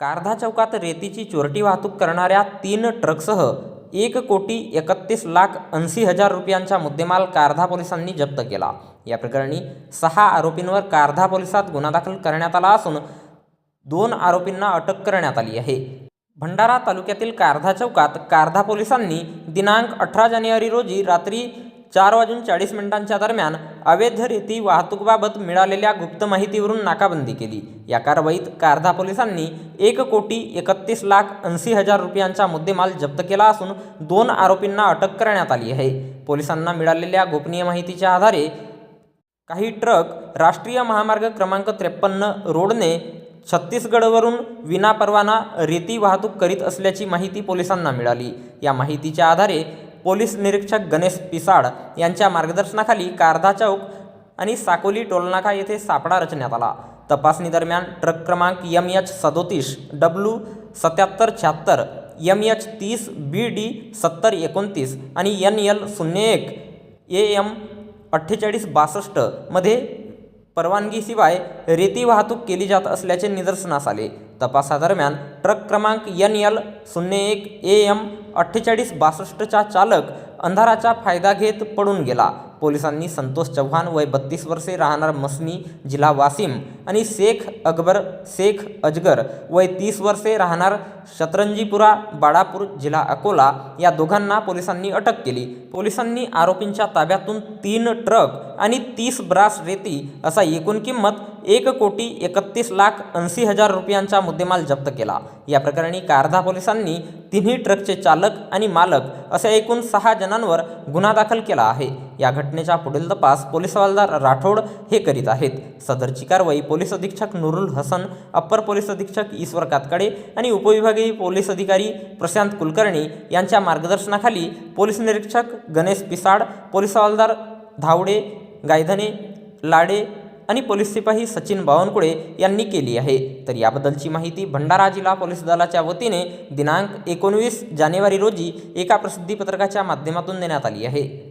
कारधा चौकात रेतीची चोरटी वाहतूक करणाऱ्या तीन ट्रकसह एक कोटी एकतीस लाख ऐंशी हजार रुपयांचा मुद्देमाल कारधा पोलिसांनी जप्त केला. या प्रकरणी सहा आरोपींवर कारधा पोलिसात गुन्हा दाखल करण्यात आला असून दोन आरोपींना अटक करण्यात आली आहे. भंडारा तालुक्यातील कारधा चौकात कारधा पोलिसांनी दिनांक अठरा जानेवारी रोजी रात्री चार वाजून चाळीस मिनिटांच्या दरम्यान अवैध रेती वाहतूकबाबत मिळालेल्या गुप्त माहितीवरून नाकाबंदी केली. या कारवाईत कारधा पोलिसांनी एक कोटी एकतीस लाख ऐंशी हजार रुपयांचा मुद्देमाल जप्त केला असून दोन आरोपींना अटक करण्यात आली आहे. पोलिसांना मिळालेल्या गोपनीय माहितीच्या आधारे काही ट्रक राष्ट्रीय महामार्ग क्रमांक त्रेपन्न रोडने छत्तीसगडवरून विनापरवाना रेती वाहतूक करीत असल्याची माहिती पोलिसांना मिळाली. या माहितीच्या आधारे पोलीस निरीक्षक गणेश पिसाड यांच्या मार्गदर्शनाखाली कारधा चौक आणि साकोली टोलनाका येथे सापळा रचण्यात आला. तपासणी दरम्यान ट्रक क्रमांक एम एच सदोतीस डब्ल्यू सत्याहत्तर शहात्तर एम एच तीस बी डी सत्तर एकोणतीस आणि एन एल शून्य एक ए एम अठ्ठेचाळीस बासष्टमध्ये परवानगीशिवाय रेती वाहतूक केली जात असल्याचे निदर्शनास आले. तपासादरम्यान ट्रक क्रमांक एन एल शून्य एक ए एम अठ्ठेचाळीस बासष्टचा चालक अंधाराचा फायदा घेत पडून गेला. पोलिसांनी संतोष चव्हाण वय बत्तीस वर्षे राहणार मसनी जिल्हा वासिम आणि शेख अकबर शेख अजगर वय तीस वर्षे राहणार शतरंजीपुरा बाळापूर जिल्हा अकोला या दोघांना पोलिसांनी अटक केली. पोलिसांनी आरोपींच्या ताब्यातून तीन ट्रक आणि तीस ब्रास रेती असा एकूण किंमत एक कोटी एकतीस लाख ऐंशी हजार रुपयांचा मुद्देमाल जप्त केला. या प्रकरणी कारधा पोलिसांनी तिन्ही ट्रकचे चालक आणि मालक अशा एकूण सहा जणांवर गुन्हा दाखल केला आहे. या घटनेचा पुढील तपास पोलीस हवालदार राठोड हे करीत आहेत. सदरची कारवाई पोलीस अधीक्षक नुरुल हसन अप्पर पोलीस अधीक्षक ईश्वर कातकडे आणि उपविभागीय पोलीस अधिकारी प्रशांत कुलकर्णी यांच्या मार्गदर्शनाखाली पोलीस निरीक्षक गणेश पिसाड पोलीस हवालदार धावडे गायधने लाडे आणि पोलीस सिपाही सचिन बावनकुळे यांनी केली आहे. तर याबद्दलची माहिती भंडारा जिल्हा पोलीस दलाच्या वतीने दिनांक एकोणवीस जानेवारी रोजी एका प्रसिद्धीपत्रकाच्या माध्यमातून देण्यात आली आहे.